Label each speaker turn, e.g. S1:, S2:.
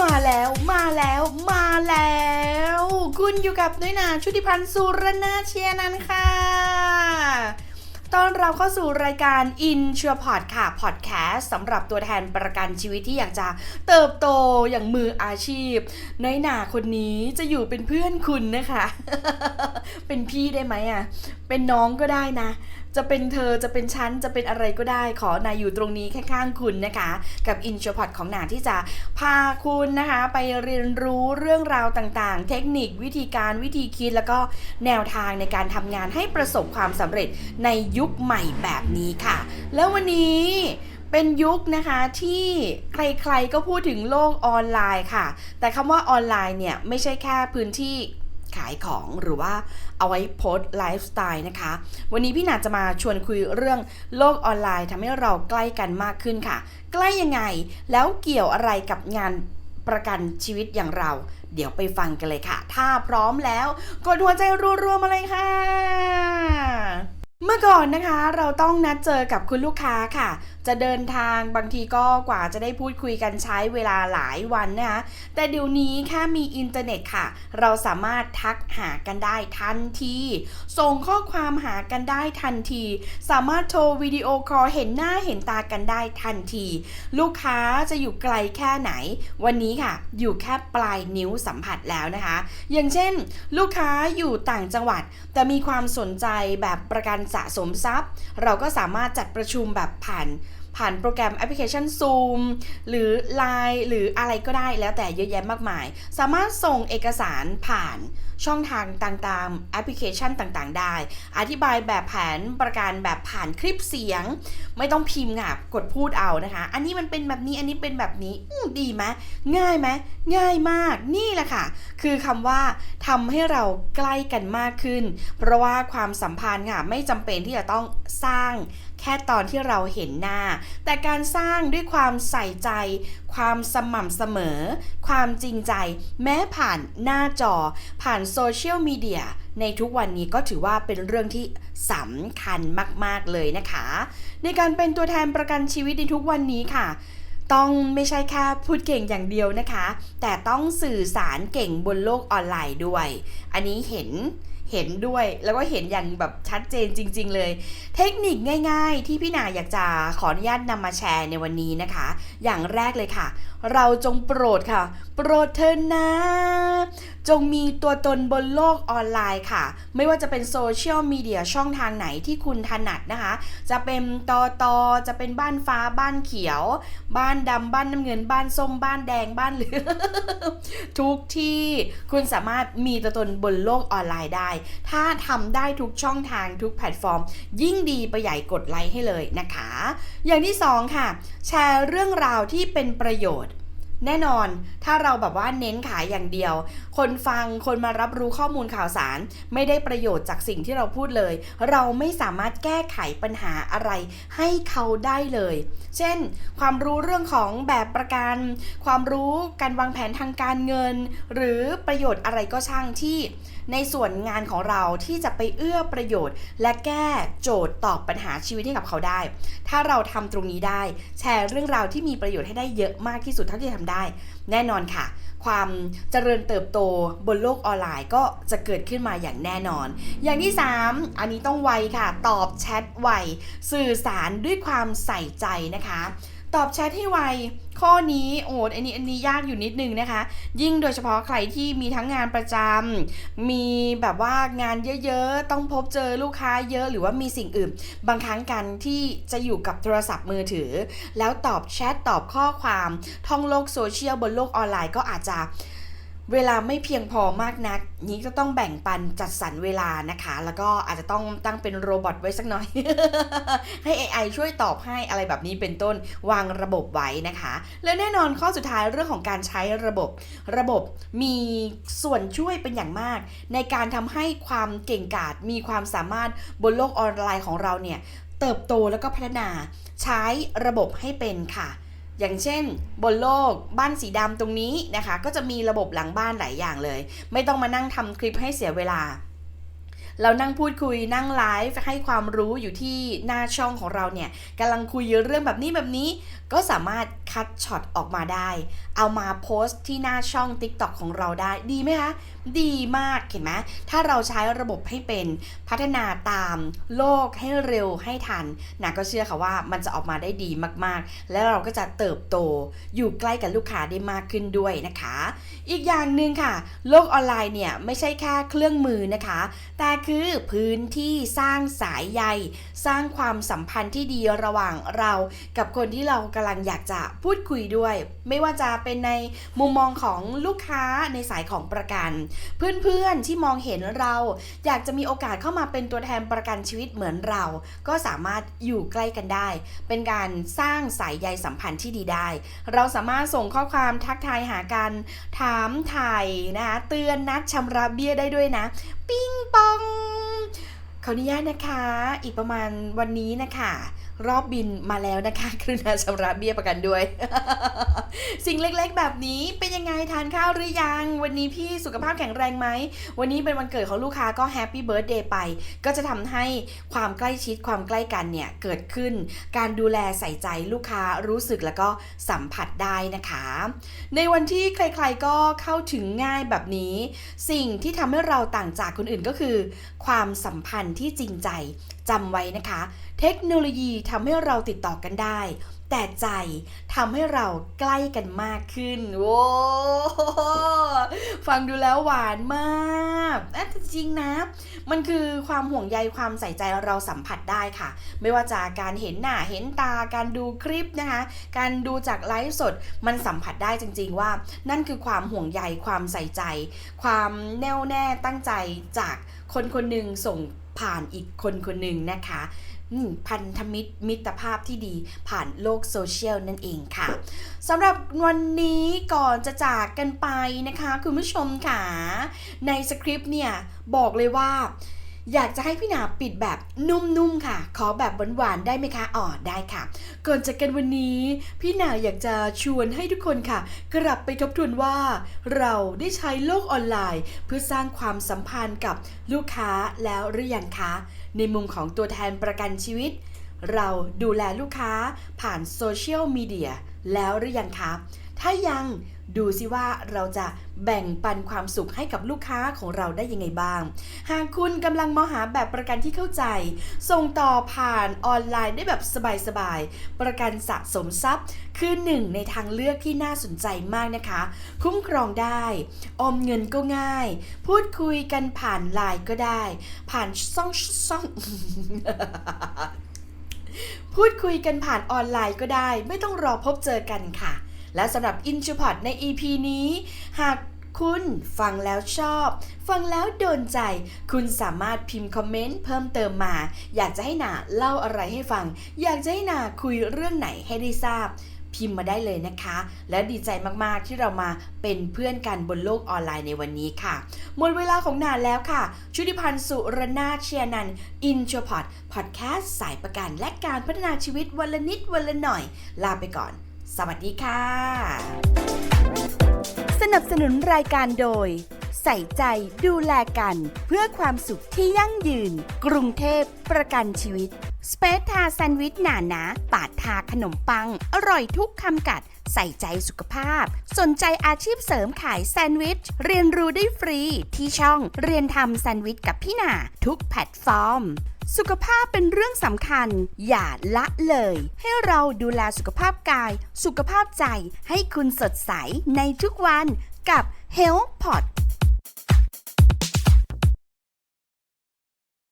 S1: มาแล้วมาแล้วมาแล้ว คุณอยู่กับน้อยนาชุติพันธ์สุรนาเชียนันค่ะตอนเราเข้าสู่รายการ i n s u r p o d ค่ะ พอดแคสต์สำหรับตัวแทนประกันชีวิตที่อยากจะเติบโตอย่างมืออาชีพ น้อยหนาคนนี้จะอยู่เป็นเพื่อนคุณนะคะ เป็นพี่ได้ไหมอะ เป็นน้องก็ได้นะ จะเป็นเธอจะเป็นฉันจะเป็นอะไรก็ได้ ขอนายอยู่ตรงนี้ข้างๆคุณนะคะ กับ i n s u r p o d ของหนาที่จะพาคุณนะคะ ไปเรียนรู้เรื่องราวต่างๆ เทคนิควิธีการวิธีคิดแล้วก็แนวทางในการทำงานให้ประสบความสำเร็จในยุคใหม่แบบนี้ค่ะ แล้ววันนี้เป็นยุคนะคะที่ใครๆก็พูดถึงโลกออนไลน์ค่ะ แต่คำว่าออนไลน์เนี่ยไม่ใช่แค่พื้นที่ ขายของหรือว่าเอาไว้โพสต์ไลฟ์สไตล์นะคะ วันนี้พี่นาจะมาชวนคุยเรื่องโลกออนไลน์ทำให้เราใกล้กันมากขึ้นค่ะ ใกล้ยังไงแล้วเกี่ยวอะไรกับงานประกันชีวิตอย่างเรา เดี๋ยวไปฟังกันเลยค่ะ ถ้าพร้อมแล้วกดหัวใจรัวๆมาเลยค่ะเมื่อก่อนนะคะเราต้องนัดเจอกับคุณลูกค้าค่ะ จะเดินทางบางทีก็กว่าจะได้พูดคุยกันใช้เวลาหลายวันนะคะแต่เดี๋ยวนี้แค่มีอินเทอร์เน็ตค่ะ เราสามารถทักหากันได้ทันที ส่งข้อความหากันได้ทันที สามารถโทรวิดีโอคอลเห็นหน้าเห็นตากันได้ทันที ลูกค้าจะอยู่ไกลแค่ไหน วันนี้ค่ะ อยู่แค่ปลายนิ้วสัมผัสแล้วนะคะ อย่างเช่น ลูกค้าอยู่ต่างจังหวัด แต่มีความสนใจแบบประกันสะสมทรัพย์ เราก็สามารถจัดประชุมแบบผ่าน ผ่านโปรแกรมแอปพลิเคชัน Zoom หรือ Line หรืออะไรก็ได้แล้วแต่เยอะแยะมากมาย สามารถส่งเอกสารผ่าน ช่องทางต่างๆ แอปพลิเคชันต่างๆ ได้ อธิบายแบบแผนประกันแบบผ่านคลิปเสียง ไม่ต้องพิมพ์ค่ะกดพูดเอานะคะ อันนี้มันเป็นแบบนี้อันนี้เป็นแบบนี้อืดีไหมง่ายไหมง่ายมากนี่แหละค่ะ คือคำว่าทำให้เราใกล้กันมากขึ้น เพราะว่าความสัมพันธ์ค่ะไม่จำเป็นที่จะต้องสร้างแค่ตอนที่เราเห็นหน้า แต่การสร้างด้วยความใส่ใจความสม่ำเสมอ ความจริงใจ แม้ผ่านหน้าจอ ผ่านโซเชียลมีเดียในทุกวันนี้ก็ถือว่าเป็นเรื่องที่สำคัญมาก ๆ เลยนะคะ ในการเป็นตัวแทนประกันชีวิตในทุกวันนี้ค่ะต้องไม่ใช่แค่พูดเก่งอย่างเดียวนะคะ แต่ต้องสื่อสารเก่งบนโลกออนไลน์ด้วย อันนี้เห็น เห็นด้วยแล้วก็เห็นอย่างแบบชัดเจนจริง ๆ เลย เทคนิคง่าย ๆ ที่พี่นาอยากจะขออนุญาตนำมาแชร์ในวันนี้นะคะ อย่างแรกเลยค่ะ เราจงโปรดค่ะ โปรดเธอนะ จงมีตัวตนบนโลกออนไลน์ค่ะ ไม่ว่าจะเป็นโซเชียลมีเดียช่องทางไหนที่คุณถนัดนะคะ จะเป็นตอตอจะเป็นบ้านฟ้าบ้านเขียว บ้านดำบ้านน้ำเงินบ้านส้มบ้านแดงบ้านเหลืองทุกที่คุณสามารถมีตัวตนบนโลกออนไลน์ได้ถ้าทำได้ทุกช่องทางทุกแพลตฟอร์ม ยิ่งดีไปใหญ่กดไลค์ให้เลยนะคะ อย่างที่สองค่ะ แชร์เรื่องราวที่เป็นประโยชน์แน่นอน ถ้าเราแบบว่าเน้นขายอย่างเดียว คนฟัง คนมารับรู้ข้อมูลข่าวสาร ไม่ได้ประโยชน์จากสิ่งที่เราพูดเลย เราไม่สามารถแก้ไขปัญหาอะไรให้เขาได้เลย เช่น ความรู้เรื่องของแบบประกัน ความรู้การวางแผนทางการเงิน หรือประโยชน์อะไรก็ช่างที่ ในส่วนงานของเราที่จะไปเอื้อประโยชน์ และแก้โจทย์ตอบปัญหาชีวิตให้กับเขาได้ ถ้าเราทำตรงนี้ได้ แชร์เรื่องราวที่มีประโยชน์ให้ได้เยอะมากที่สุดเท่าที่จะทำได้ แน่นอนค่ะ ความเจริญเติบโตบนโลกออนไลน์ก็จะเกิดขึ้นมาอย่างแน่นอน อย่างที่ 3 อันนี้ต้องไวค่ะ ตอบแชทไวสื่อสารด้วยความใส่ใจนะคะ ตอบแชทให้ไว ข้อนี้โอ้ดอันนี้อันนี้ยากอยู่นิดนึงนะคะ ยิ่งโดยเฉพาะใครที่มีทั้งงานประจำมีแบบว่างานเยอะๆ ต้องพบเจอลูกค้าเยอะหรือว่ามีสิ่งอื่น บางครั้งกันที่จะอยู่กับโทรศัพท์มือถือ แล้วตอบแชทตอบข้อความท่องโลกโซเชียลบนโลกออนไลน์ก็อาจจะ เวลาไม่เพียงพอมากนัก นี้ก็ต้องแบ่งปันจัดสรรเวลานะคะ แล้วก็อาจจะต้องตั้งเป็นโรบอทไว้สักหน่อย ให้ AI ช่วยตอบให้อะไรแบบนี้เป็นต้นวางระบบไว้นะคะ และแน่นอนข้อสุดท้ายเรื่องของการใช้ระบบ ระบบมีส่วนช่วยเป็นอย่างมาก ในการทำให้ความเก่งกาจมีความสามารถบนโลกออนไลน์ของเราเนี่ยเติบโตแล้วก็พัฒนาใช้ระบบให้เป็นค่ะ อย่างเช่น บนโลกบ้านสีดำตรงนี้นะคะ ก็จะมีระบบหลังบ้านหลายอย่างเลย ไม่ต้องมานั่งทำคลิปให้เสียเวลา เรานั่งพูดคุยนั่งไลฟ์ให้ความรู้อยู่ที่หน้าช่องของเราเนี่ยกำลังคุยเรื่องแบบนี้แบบนี้ ก็สามารถคัดช็อตออกมาได้ เอามาโพสต์ที่หน้าช่อง TikTok ของเราได้ดีไหมคะ ดีมากเห็นไหมถ้าเราใช้ระบบให้เป็นพัฒนาตามโลกให้เร็วให้ทันนะก็เชื่อค่ะว่ามันจะออกมาได้ดีมากๆ แล้วเราก็จะเติบโตอยู่ใกล้กับลูกค้าได้มากขึ้นด้วยนะคะ อีกอย่างหนึ่งค่ะ โลกออนไลน์เนี่ยไม่ใช่แค่เครื่องมือนะคะ แต่คือพื้นที่สร้างสายใย สร้างความสัมพันธ์ที่ดีระหว่างเรากับคนที่เรากำลังอยากจะพูดคุยด้วย ไม่ว่าจะเป็นในมุมมองของลูกค้าในสายของประกันเพื่อนๆที่มองเห็นเรา อยากจะมีโอกาสเข้ามาเป็นตัวแทนประกันชีวิตเหมือนเรา ก็สามารถอยู่ใกล้กันได้ เป็นการสร้างสายใยสัมพันธ์ที่ดีได้ เราสามารถส่งข้อความทักทายหากัน ถามถ่ายนะคะเตือนนัดชำระเบี้ยได้ด้วยนะ ปิ้งปองขออนุญาตนะคะ อีกประมาณวันนี้นะคะ รอบบินมาแล้วนะคะกรุณาชำระเบี้ยประกันด้วย สิ่งเล็กๆ แบบนี้เป็นยังไงทานข้าวหรือยัง วันนี้พี่สุขภาพแข็งแรงไหม วันนี้เป็นวันเกิดของลูกค้าก็แฮปปี้เบิร์ a เดย์ไป ก็จะทำให้ความใกล้ชิดความใกล้กันเนี่ยเกิดขึ้น การดูแลใส่ใจลูกค้ารู้สึกแล้วก็สัมผัสได้นะคะ ในวันที่ใครๆก็เข้าถึงง่ายแบบนี้ สิ่งที่ทำให้เราต่างจากคนอื่นก็คือ ความสัมพันธ์ที่จริงใจจำไว้นะคะ เทคโนโลยีทำให้เราติดต่อกันได้ แต่ใจทำให้เราใกล้กันมากขึ้นโว้ฟังดูแล้วหวานมากแต่จริงนะ มันคือความห่วงใยความใส่ใจเราสัมผัสได้ค่ะ ไม่ว่าจะกการเห็นหน้าเห็นตาการดูคลิปนะคะ การดูจากไลฟ์สดมันสัมผัสได้จริง ๆ ว่า นั่นคือความห่วงใยความใส่ใจ ความแน่วแน่ตั้งใจจากคนคนหนึ่งส่งผ่านอีกคนคนหนึ่งนะคะ พันธมิตรมิตรภาพที่ดีผ่านโลกโซเชียลนั่นเองค่ะสำหรับวันนี้ก่อนจะจากกันไปนะคะ คุณผู้ชมค่ะ ในสคริปต์เนี่ย บอกเลยว่า อยากจะให้พี่หนาปิดแบบนุ่มๆค่ะ ขอแบบหวานๆได้ไหมคะอ๋อได้ค่ะ ก่อนจากกันวันนี้ พี่หนาอยากจะชวนให้ทุกคนค่ะ กลับไปทบทวนว่า เราได้ใช้โลกออนไลน์ เพื่อสร้างความสัมพันธ์กับลูกค้าแล้วหรือยังคะ ในมุมของตัวแทนประกันชีวิต เราดูแลลูกค้าผ่านโซเชียลมีเดียแล้วหรือยังคะ ถ้ายัง ดูสิว่าเราจะแบ่งปันความสุขให้กับลูกค้าของเราได้ยังไงบ้าง หากคุณกำลังมองหาแบบประกันที่เข้าใจ ส่งต่อผ่านออนไลน์ได้แบบสบายๆ ประกันสะสมทรัพย์ คือหนึ่งในทางเลือกที่น่าสนใจมากนะคะ คุ้มครองได้ ออมเงินก็ง่าย พูดคุยกันผ่านไลน์ก็ได้ ผ่านช่องช่องพูดคุยกันผ่านออนไลน์ก็ได้ ไม่ต้องรอพบเจอกันค่ะ และสำหรับ i n t r o p o d ใน EP นี้ หากคุณฟังแล้วชอบ ฟังแล้วโดนใจ คุณสามารถพิมพ์คอมเมนต์เพิ่มเติมมา อยากจะให้หนาเล่าอะไรให้ฟัง อยากจะให้หนาคุยเรื่องไหนให้ได้ทราบ พิมพ์มาได้เลยนะคะ และดีใจมากๆที่เรามาเป็นเพื่อนกันบนโลกออนไลน์ในวันนี้ค่ะ หมดเวลาของนานแล้วค่ะ ชุติพันธ์สุรนาเชียนันอินชพอดพอดแคสต์สายประกันและการพัฒนาชีวิตวันละนิดวันละหน่อย ลาไปก่อน สวัสดีค่ะ สนับสนุนรายการโดย ใส่ใจดูแลกัน เพื่อความสุขที่ยั่งยืน กรุงเทพประกันชีวิต สเปซทาแซนด์วิชหนาหนาปาดทาขนมปัง อร่อยทุกคำกัด ใส่ใจสุขภาพ สนใจอาชีพเสริมขายแซนด์วิช เรียนรู้ได้ฟรี ที่ช่องเรียนทำแซนด์วิชกับพี่หนาทุกแพลตฟอร์ม สุขภาพเป็นเรื่องสำคัญ อย่าละเลย ให้เราดูแลสุขภาพกาย สุขภาพใจให้คุณสดใสในทุกวันกับ Health Pod